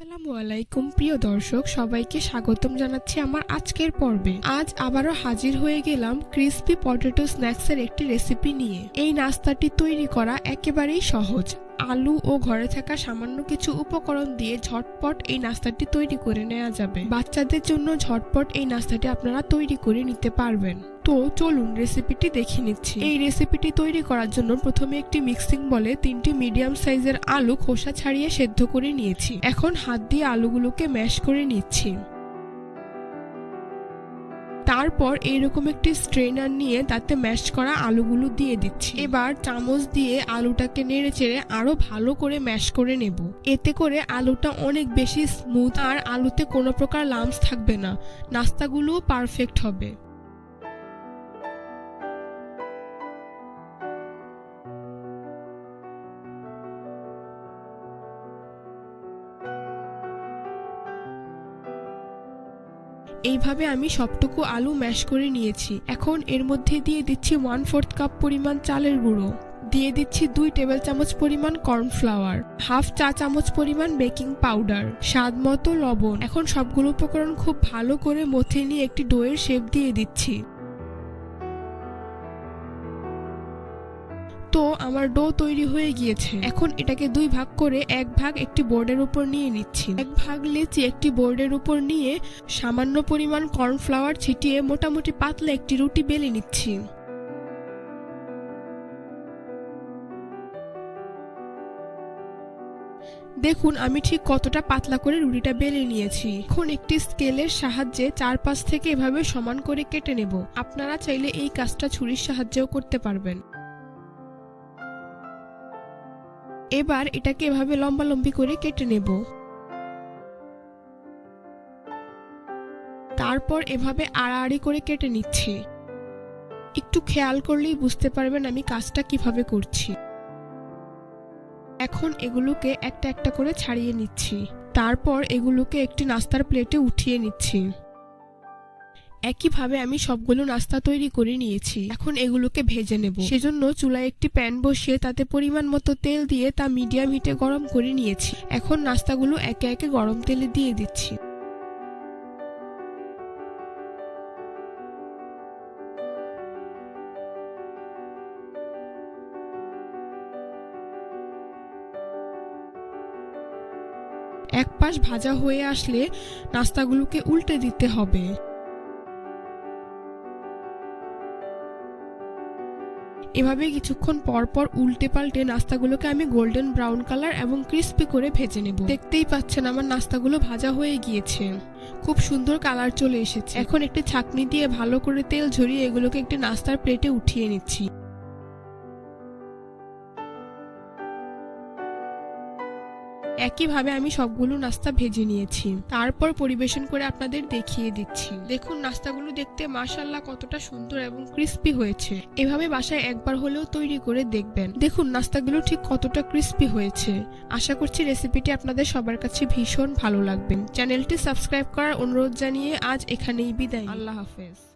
আসসালামু আলাইকুম প্রিয় দর্শক, সবাইকে স্বাগতম জানাচ্ছি আমার আজকের পর্বে। আজ আবারও হাজির হয়ে গেলাম ক্রিসপি পটেটো স্ন্যাক্সের একটি রেসিপি নিয়ে। এই নাস্তাটি তৈরি করা একেবারেই সহজ। আলু ও ঘরে থাকা সামান্য কিছু উপকরণ দিয়ে ঝটপট এই নাস্তাটি তৈরি করে নেওয়া যাবে। বাচ্চাদের জন্য ঝটপট এই নাস্তাটি আপনারা তৈরি করে নিতে পারবেন। তো চলুন রেসিপিটি দেখে নিচ্ছি। এই রেসিপিটি তৈরি করার জন্য প্রথমে একটি মিক্সিং বলে তিনটি মিডিয়াম সাইজের আলু খোসা ছাড়িয়ে সেদ্ধ করে নিয়েছি। এখন হাত দিয়ে আলুগুলোকে ম্যাশ করে নিচ্ছি। তারপর এইরকম একটি স্ট্রেনার নিয়ে তাতে ম্যাশ করা আলুগুলো দিয়ে দিচ্ছি। এবার চামচ দিয়ে আলুটাকে নেড়ে চেড়ে আরও ভালো করে ম্যাশ করে নেব। এতে করে আলুটা অনেক বেশি স্মুথ আর আলুতে কোনো প্রকার লামস থাকবে না। নাস্তাগুলোও পারফেক্ট হবে। এইভাবে আমি সবটুকু আলু ম্যাশ করে নিয়েছি। এখন এর মধ্যে দিয়ে দিচ্ছি ওয়ান ফোর্থ কাপ পরিমাণ চালের গুঁড়ো। দিয়ে দিচ্ছি দুই টেবিল চামচ পরিমাণ কর্নফ্লাওয়ার হাফ চা চামচ পরিমাণ বেকিং পাউডার স্বাদ মতো লবণ। এখন সবগুলো উপকরণ খুব ভালো করে মথে নিয়ে একটি ডোয়ের শেপ দিয়ে দিচ্ছি। আমার ডো তৈরি হয়ে গিয়েছে। এখন এটাকে দুই ভাগ করে এক ভাগ একটি বোর্ডের উপর নিয়ে নিচ্ছি। এক ভাগ লেচি একটি বোর্ডের উপর নিয়ে সামান্য পরিমাণ কর্নফ্লাওয়ার ছিটিয়ে মোটামুটি পাতলা একটি রুটি বেলে নিচ্ছি। দেখুন, আমি ঠিক কতটা পাতলা করে রুটিটা বেলে নিয়েছি। এখন একটি স্কেলের সাহায্যে চারপাশ থেকে এভাবে সমান করে কেটে নেব। আপনারা চাইলে এই কাজটা ছুরির সাহায্যেও করতে পারবেন। এবার এটাকে এভাবে লম্বালম্বি করে কেটে নেব। তারপর এভাবে আড়াআড়ি করে কেটে নিচ্ছি। একটু খেয়াল করলেই বুঝতে পারবেন আমি কাজটা কীভাবে করছি। এখন এগুলোকে একটা একটা করে ছাড়িয়ে নিচ্ছি। তারপর এগুলোকে একটি নাস্তার প্লেটে উঠিয়ে নিচ্ছি। একইভাবে আমি সবগুলো নাস্তা তৈরি করে নিয়েছি। এখন এগুলোকে ভেজে নেব। সেজন্য চুলায় একটি প্যান বসিয়ে তাতে পরিমাণ মতো তেল দিয়ে তা মিডিয়াম হিটে গরম করে নিয়েছি। এখন নাস্তাগুলো একে একে গরম তেলে দিয়ে দিচ্ছি। এক পাশ ভাজা হয়ে আসলে নাস্তাগুলোকে উল্টে দিতে হবে। এভাবে কিছুক্ষণ পর পর উল্টে পাল্টে নাস্তাগুলোকে আমি গোল্ডেন ব্রাউন কালার এবং ক্রিস্পি করে ভেজে নেব। দেখতেই পাচ্ছেন আমার নাস্তাগুলো ভাজা হয়ে গিয়েছে। খুব সুন্দর কালার চলে এসেছে। এখন একটি ছাকনি দিয়ে ভালো করে তেল ঝরিয়ে এগুলোকে একটি নাস্তার প্লেটে উঠিয়ে নিচ্ছি। একইভাবে আমি সবগুলো নাস্তা ভেজে নিয়েছি। তারপর পরিবেশন করে আপনাদের দেখিয়ে দিচ্ছি। দেখুন, নাস্তাগুলো দেখতে মাশাল্লাহ কতটা সুন্দর এবং ক্রিস্পি হয়েছে। এভাবে বাসায় একবার হলেও তৈরি করে দেখবেন। দেখুন, নাস্তাগুলো ঠিক কতটা ক্রিস্পি হয়েছে। আশা করছি রেসিপিটি আপনাদের সবার কাছে ভীষণ ভালো লাগবে। চ্যানেলটি সাবস্ক্রাইব করার অনুরোধ জানিয়ে আজ এখানেই বিদায়। আল্লাহ হাফেজ।